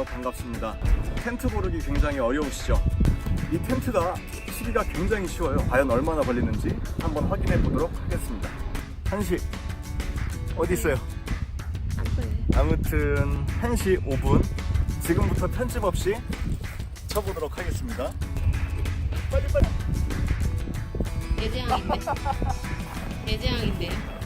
안녕하세요. 반갑습니다. 텐트 고르기 굉장히 어려우시죠? 이 텐트가 치기가 굉장히 쉬워요. 과연 얼마나 걸리는지 한번 확인해 보도록 하겠습니다. 한시 어디 있어요? 아무튼 1시 5분 지금부터 편집 없이 쳐보도록 하겠습니다. 빨리 빨리. 대재앙인데. 대재앙인데.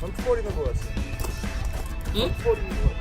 전투 벌이는 것 같지. 응? 전투 벌이는 것 같아.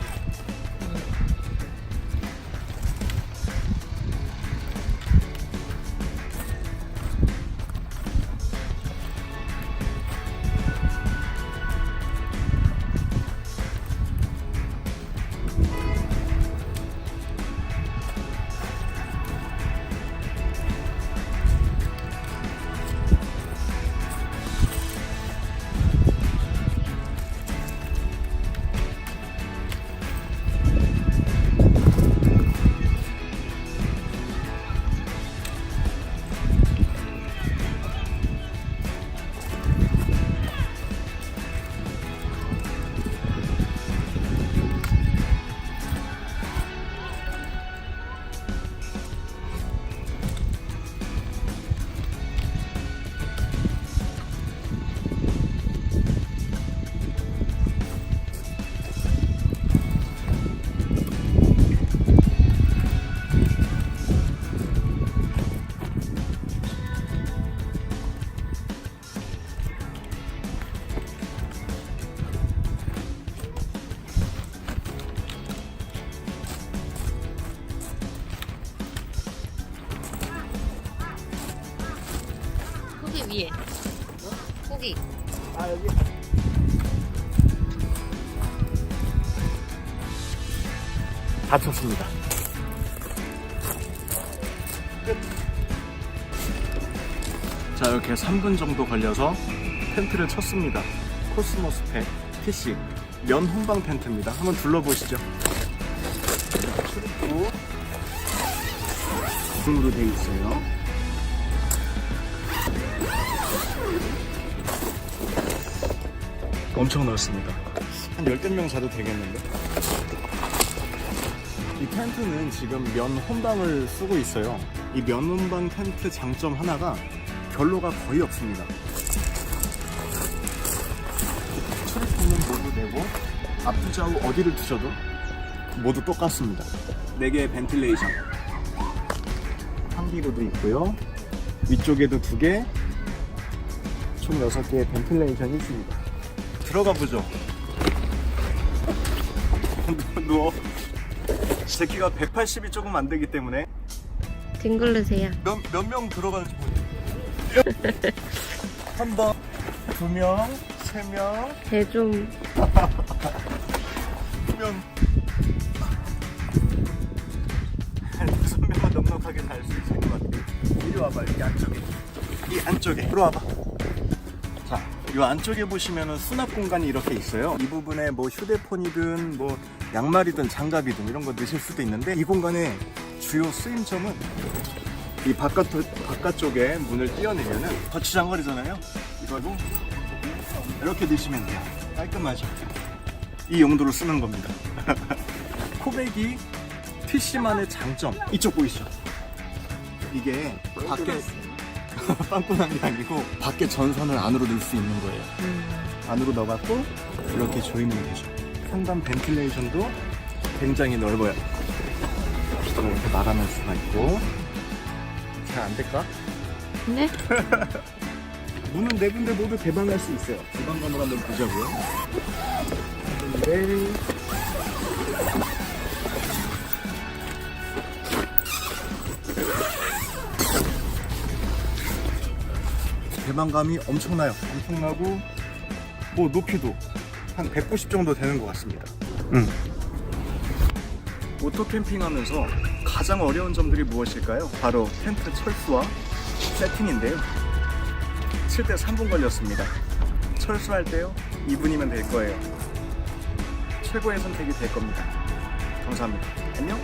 고기 위에. 고기. 아 여기. 다쳤습니다. 자 이렇게 3분 정도 걸려서 텐트를 쳤습니다. 코스모스 팩 TC 면 혼방 텐트입니다. 한번 둘러보시죠. 출입구 등으로 되어 있어요. 엄청 넓습니다. 한 열댓 명 자도 되겠는데? 이 텐트는 지금 면 혼방을 쓰고 있어요. 이 면 혼방 텐트 장점 하나가 결로가 거의 없습니다. 출입구는 모두 내고 앞뒤 좌우 어디를 두셔도 모두 똑같습니다. 4개의 벤틸레이션. 한기로도 있고요. 위쪽에도 2개, 총 6개의 벤틸레이션이 있습니다. 들어가 보죠. 누워. 제 키가 180이 조금 안 되기 때문에 뒹굴르세요. 몇몇 명 들어가는지 모르겠어요. 한 번, 두 명, 세 명, 배 좀. 두 명. 한 다섯 명은 넉넉하게 잘 수 있을 것 같아요. 이리 와봐, 여기 안쪽에. 이 안쪽에. 들어와봐. 자, 이 안쪽에 보시면은 수납 공간이 이렇게 있어요. 이 부분에 뭐 휴대폰이든 뭐 양말이든 장갑이든 이런 거 넣으실 수도 있는데 이 공간의 주요 쓰임점은 이 바깥, 바깥쪽에 문을 띄어내면은 거치 장거리잖아요. 이거로 이렇게 넣으시면 돼요. 깔끔하죠. 이 용도로 쓰는 겁니다. 코백이 TC만의 장점 이쪽 보이시죠? 이게 밖에 빵꾸난 게 아니고 밖에 전선을 안으로 넣을 수 있는 거예요. 안으로 넣어갖고 이렇게 조이면 되죠. 상단 벤틸레이션도 굉장히 넓어요. 이렇게 말아낼 수가 있고 잘 안 될까? 네? 문은 네 군데 모두 개방할 수 있어요. 주방관으로 한번 보자고요. 근 개방감이 엄청나요. 엄청나고 뭐 높이도 한 190 정도 되는 것 같습니다. 음. 오토 캠핑하면서 가장 어려운 점들이 무엇일까요? 바로 텐트 철수와 세팅인데요. 7대 3분 걸렸습니다. 철수할 때요 2분이면 될 거예요. 최고의 선택이 될 겁니다. 감사합니다. 안녕.